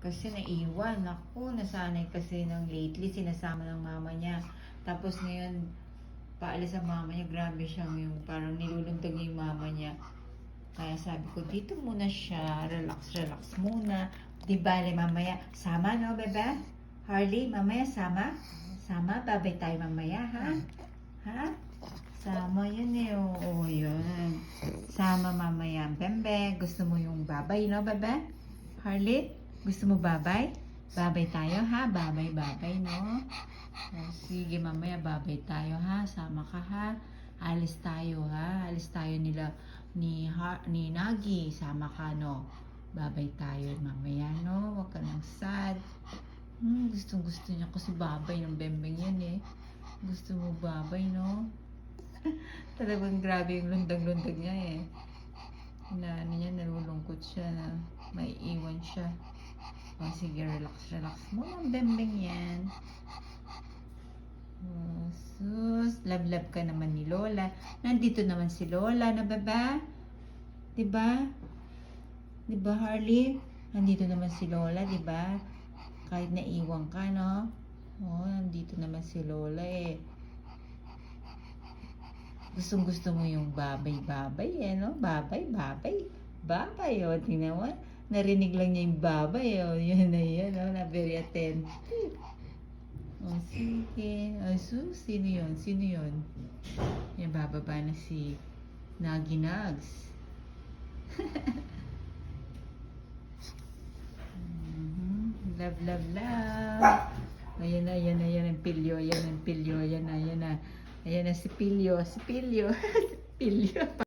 Kasi naiwan. Ako, nasanay kasi ng lately, sinasama ng mama niya. Tapos ngayon, paalis ang mama niya, grabe siyang yung parang nilulundag niya yung mama niya. Kaya sabi ko, dito muna siya, relax, relax muna. Di bale, mamaya, sama no, bebe? Harley, mamaya sama? Sama, babay tayo mamaya, ha? Ha? Sama yun eh, oo, yun. Sama mamaya. Bembe, gusto mo yung babay, no, bebe? Harley, gusto mo babay? Babay tayo, ha? Babay, babay, no? O, sige, mamaya babay tayo, ha? Sama ka, ha? Alis tayo, ha? Alis tayo nila ni, ha, ni Nagi. Sama ka, no? Babay tayo mamaya, no? Huwag ka nang sad. Hmm, gustong gusto niya kasi babay ng bembeng yan, eh. Gusto mo babay, no? Talagang grabe yung lundag-lundag niya, eh. Na, ano niya, nalulungkot siya na may iwan siya. O, sige, relax, relax mo ang bembeng yan. Oh, sus, love-love ka naman ni Lola. Nandito naman si Lola na baba. Diba? Diba, Harley? Nandito naman si Lola, diba? Kahit naiwan ka, no? Oh, nandito naman si Lola eh. Gustong gusto mo yung babay-babay eh, no? Babay, babay. Babay, oh. Tingnan mo. Narinig lang niya yung babay, oh. Yan na yan, oh. Na very attentive. Oh, sige. Oh, sus, sino yun? Sino yun? Yan, bababa na si Nagi Nags. Mhm. Love, love, love. Ayan na, ayan na, ayan ang pilyo, ayan ang pilyo, ayan na, ayan na. Ayan na si Pilyo, si Pilyo, si Pilyo.